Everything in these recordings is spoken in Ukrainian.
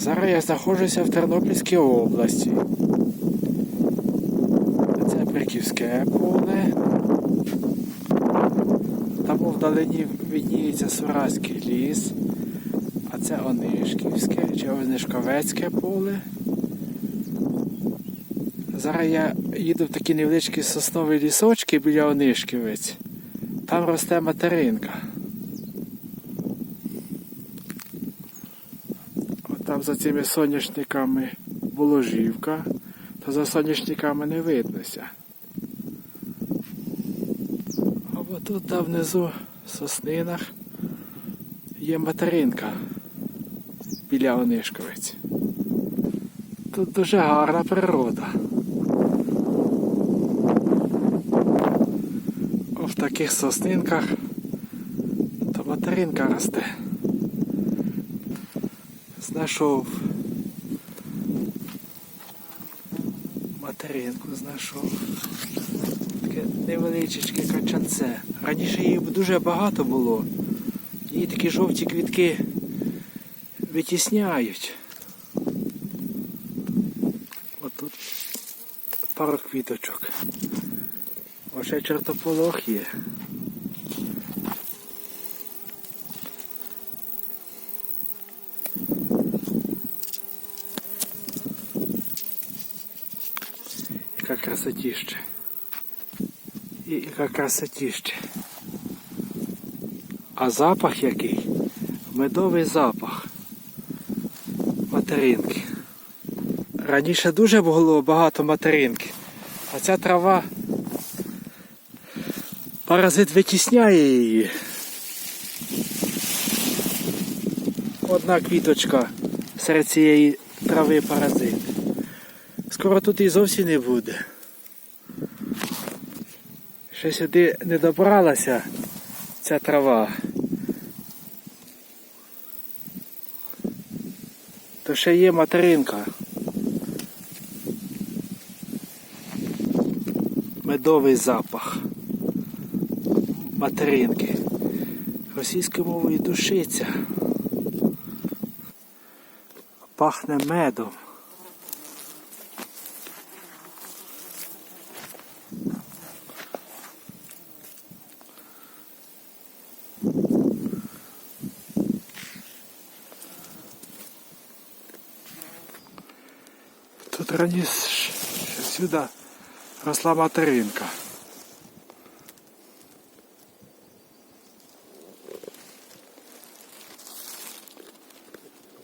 Зараз я знаходжуся в Тернопільській області. Це Бриківське поле. Там вдалині видніється Суразький ліс, а це Онишківське чи Онишковецьке поле. Зараз я їду в такі невеличкі соснові лісочки біля Онишківець. Там росте материнка. Там за цими соняшниками воложівка, то за соняшниками не виднося. Або тут там внизу в соснинах є материнка біля Онишковець. Тут дуже гарна природа. О, в таких соснинках то материнка росте. Знайшов материнку, знайшов. Таке невеличке качанце. Раніше її дуже багато було. Її такі жовті квітки витісняють. От тут пару квіточок. Оше чертополох є. Яка красотіще. І яка красотіще. А запах який? Медовий запах материнки. Раніше дуже було багато материнки, а ця трава паразит витісняє її. Одна квіточка серед цієї трави паразит. Скоро тут і зовсім не буде. Ще сюди не добралася ця трава. То ще є материнка. Медовий запах материнки. Російською мовою душиця. Пахне медом. Тут раніше сюди росла материнка.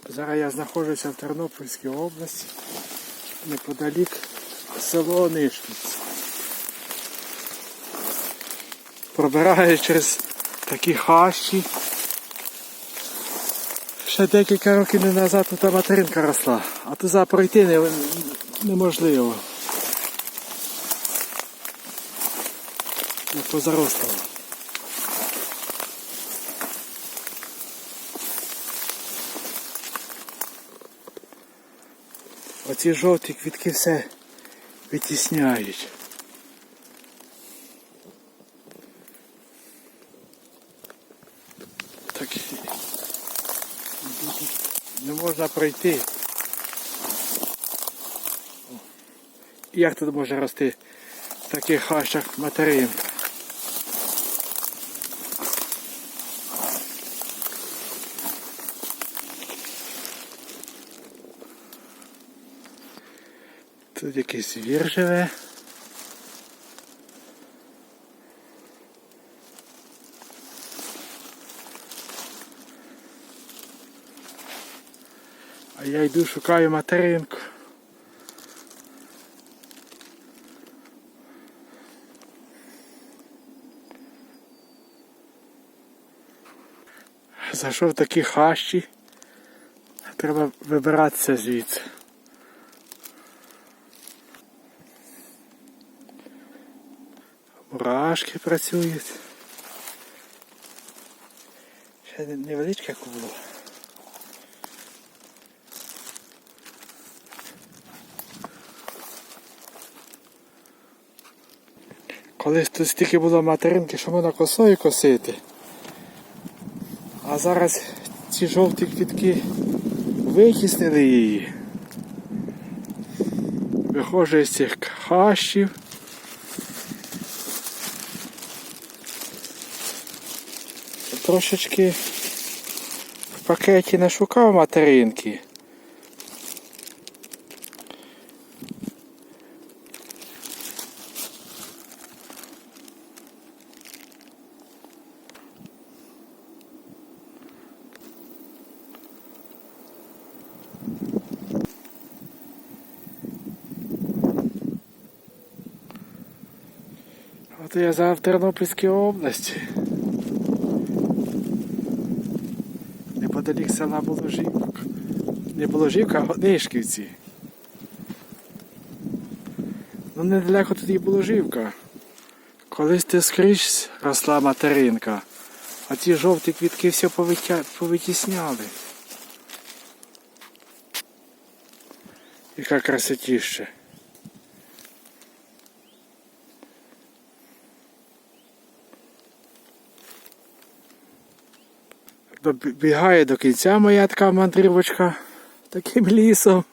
Зараз я знаходжуся в Тернопільській області, неподалік село Онишківці. Пробираю через такі хащі. Ще декілька років не назад тут материнка росла, а туди пройти не, неможливо. Як позаростало. Оці жовті квітки все витісняють. Не можна пройти. Як тут може рости в таких хащах материнка? Тут якийсь звір живе. Я йду шукаю материнку. Зайшов такі хащі. Треба вибиратися звідси. Мурашки працюють. Ще невеличке було. Колись тут стільки було материнки, що можна косою косити. А зараз ці жовті квітки витіснили її. Виходжу з цих хащів. Трошечки в пакеті не шукав материнки. От я зараз в Тернопільській області. Неподалік села Боложівка. Не Боложівка, а Годишківці. Ну недалеко тут і Боложівка. Колись ти скрізь росла материнка, а ці жовті квітки все повитісняли. Яка красотіще. Добігає до кінця моя така мандрівочка таким лісом.